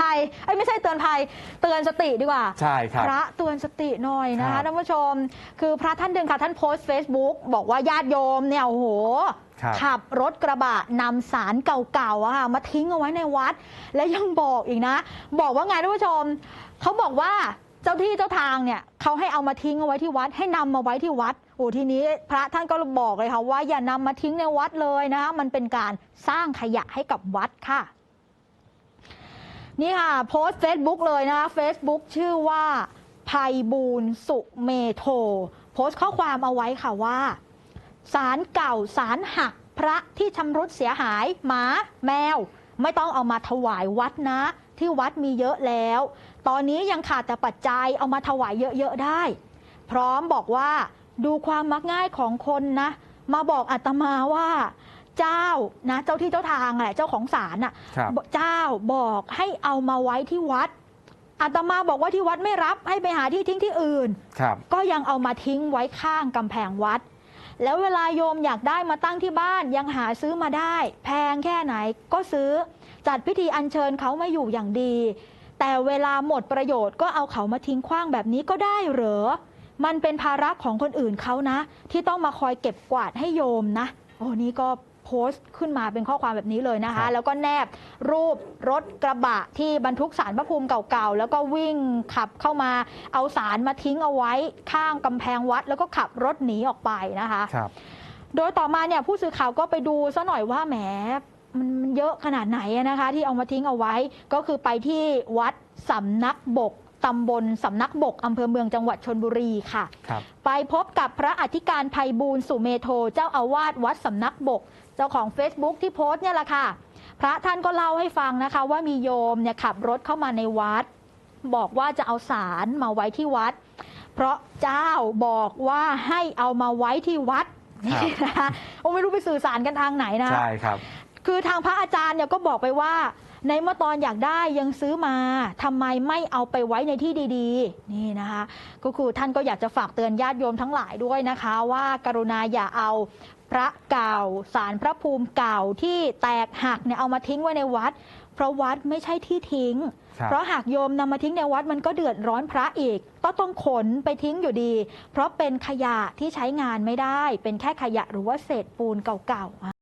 ภัยเอ้ยไม่ใช่เตือนภัย เตือนสติดีกว่า ใช่ครับ พระเตือนสติหน่อยนะครัคะบ ท่านผู้ชม คือพระท่านหนึ่งค่ะท่านโพสต์ Facebook บอกว่าญาติโยมเนี่ยโอ้โห ครับ ขับรถกระบะนำสารเก่าๆอะค่ะมาทิ้งเอาไว้ในวัด และยังบอกอีกนะ บอกว่าไงท่านผู้ชม เขาบอกว่าเจ้าที่เจ้าทางเนี่ยเขาให้เอามาทิ้งเอาไว้ที่วัด ให้นำมาไว้ที่วัดโอ้ทีนี้พระท่านก็บอกเลยค่ะว่าอย่านำมาทิ้งในวัดเลยนะคะมันเป็นการสร้างขยะให้กับวัดค่ะ นี่ค่ะ โพสต์ Facebook เลยนะคะ Facebook ชื่อว่าภัยบูลสุเมโท โพสต์ข้อความเอาไว้ค่ะว่า สารเก่าสารหักพระที่ชำรุดเสียหายหมาแมว ไม่ต้องเอามาถวายวัดนะ ที่วัดมีเยอะแล้ว ตอนนี้ยังขาดแต่ปัจจัยเอามาถวายเยอะๆได้ พร้อมบอกว่าดูความมักง่ายของคนนะ มาบอกอาตมาว่า เจ้านะเจ้าที่เจ้าทางแหละเจ้าของศาลน่ะครับ เจ้าบอกให้เอามาไว้ที่วัดอาตมาบอกว่าที่วัดไม่รับให้ไปหาที่ทิ้งที่อื่น ครับ ก็ยังเอามาทิ้งไว้ข้างกำแพงวัด แล้วเวลาโยมอยากได้มาตั้งที่บ้านยังหาซื้อมาได้ แพงแค่ไหนก็ซื้อ จัดพิธีอัญเชิญเขามาอยู่อย่างดี แต่เวลาหมดประโยชน์ก็เอาเขามาทิ้งขว้างแบบนี้ก็ได้เหรอ มันเป็นภาระของคนอื่นเขานะ ที่ต้องมาคอยเก็บกวาดให้โยมนะ โอ้นี่ก็ โพสต์ขึ้นมาเป็นข้อความแบบนี้เลยนะครัคะ บ แล้วก็แนบรูปรถกระบะที่บรรทุกสารพระภูมิเก่าๆ แล้วก็วิ่งขับเข้ามาเอาสารมาทิ้งเอาไว้ข้างกำแพงวัด แล้วก็ขับรถหนีออกไปนะคะ ครับ โดยต่อมาเนี่ยผู้สื่อข่าวก็ไปดูซะหน่อยว่าแหมมันมันเยอะขนาดไหนอะนะคะ ที่เอามาทิ้งเอาไว้ก็คือไปที่วัดสำนักบก ตำบลสำนักบกอำเภอเมืองจังหวัดชนบุรีค่ะ ครับ ไปพบกับพระอธิการภัยบูลย์สุเมโท เจ้าอาวาสวัดสำนักบก เจ้าของ Facebook ที่โพสต์เนี่ยแหละค่ะ พระท่านก็เล่าให้ฟังนะคะ ว่ามีโยมเนี่ยขับรถเข้ามาในวัด บอกว่าจะเอาสารมาไว้ที่วัด เพราะเจ้าบอกว่าให้เอามาไว้ที่วัดครับนี่นะคะโอ้ไม่รู้ไปสื่อสารกันทางไหนนะ ใช่ครับ คือทางพระอาจารย์เนี่ยก็บอกไปว่า ในเมื่อตอนอยากได้ยังซื้อมาทำไมไม่เอาไปไว้ในที่ดีๆ นี่นะคะ ก็คือท่านก็อยากจะฝากเตือนญาติโยมทั้งหลายด้วยนะคะ ว่าการุณาอย่าเอาพระเก่าสารพระภูมิเก่าที่แตกหักเนี่ยเอามาทิ้งไว้ในวัด เพราะวัดไม่ใช่ที่ทิ้งครับเพราะหากโยมนำมาทิ้งในวัดมันก็เดือดร้อนพระอีก ก็ต้องขนไปทิ้งอยู่ดี เพราะเป็นขยะที่ใช้งานไม่ได้ เป็นแค่ขยะหรือว่าเศษปูนเก่าๆ